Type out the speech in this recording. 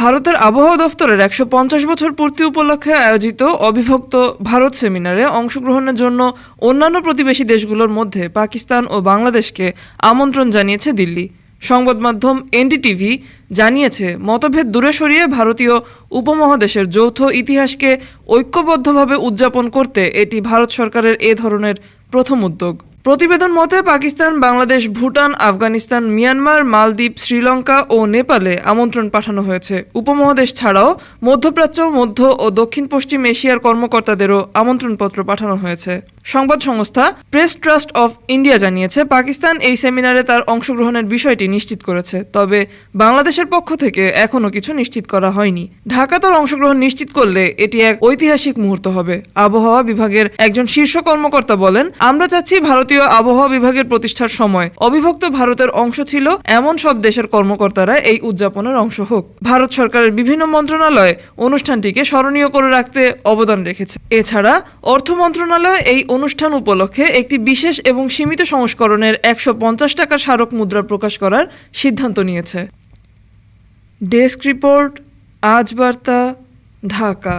ভারতের আবহাওয়া দফতরের একশো পঞ্চাশ বছর পূর্তি উপলক্ষে আয়োজিত অবিভক্ত ভারত সেমিনারে অংশগ্রহণের জন্য অন্যান্য প্রতিবেশী দেশগুলোর মধ্যে পাকিস্তান ও বাংলাদেশকে আমন্ত্রণ জানিয়েছে দিল্লি। সংবাদ মাধ্যম এনডিটিভি জানিয়েছে, মতভেদ দূরে সরিয়ে ভারতীয় উপমহাদেশের যৌথ ইতিহাসকে ঐক্যবদ্ধভাবে উদযাপন করতে এটি ভারত সরকারের এ ধরনের প্রথম উদ্যোগ। প্রতিবেদন মতে, পাকিস্তান, বাংলাদেশ, ভুটান, আফগানিস্তান, মিয়ানমার, মালদ্বীপ, শ্রীলঙ্কা ও নেপালে আমন্ত্রণ পাঠানো হয়েছে। উপমহাদেশ ছাড়াও মধ্যপ্রাচ্য, মধ্য ও দক্ষিণ পশ্চিম এশিয়ার কর্মকর্তাদেরও আমন্ত্রণপত্র পাঠানো হয়েছে। সংবাদ সংস্থা প্রেস ট্রাস্ট অফ ইন্ডিয়া জানিয়েছে, পাকিস্তান এই সেমিনারে তার অংশগ্রহণের বিষয়টি নিশ্চিত করেছে। তবে বাংলাদেশের পক্ষ থেকে এখনও কিছু নিশ্চিত করা হয়নি। ঢাকা তার অংশগ্রহণ নিশ্চিত করলে এটি এক ঐতিহাসিক মুহূর্ত হবে। আবহাওয়া বিভাগের একজন শীর্ষ কর্মকর্তা বলেন, আমরা চাচ্ছি ভারতীয় আবহাওয়া বিভাগের প্রতিষ্ঠার সময়। অবিভক্ত ভারতের অংশ ছিল, এমন সব দেশের কর্মকর্তারা এই উদযাপনের অংশ হোক। ভারত সরকারের বিভিন্ন মন্ত্রণালয় অনুষ্ঠানটিকে স্মরণীয় করে রাখতে অবদান রেখেছে। এছাড়া অর্থ মন্ত্রণালয় এই অনুষ্ঠান উপলক্ষে একটি বিশেষ এবং সীমিত সংস্করণের একশো পঞ্চাশ টাকার স্মারক মুদ্রা প্রকাশ করার সিদ্ধান্ত নিয়েছে। ডেস্ক রিপোর্ট, আজ বার্তা, ঢাকা।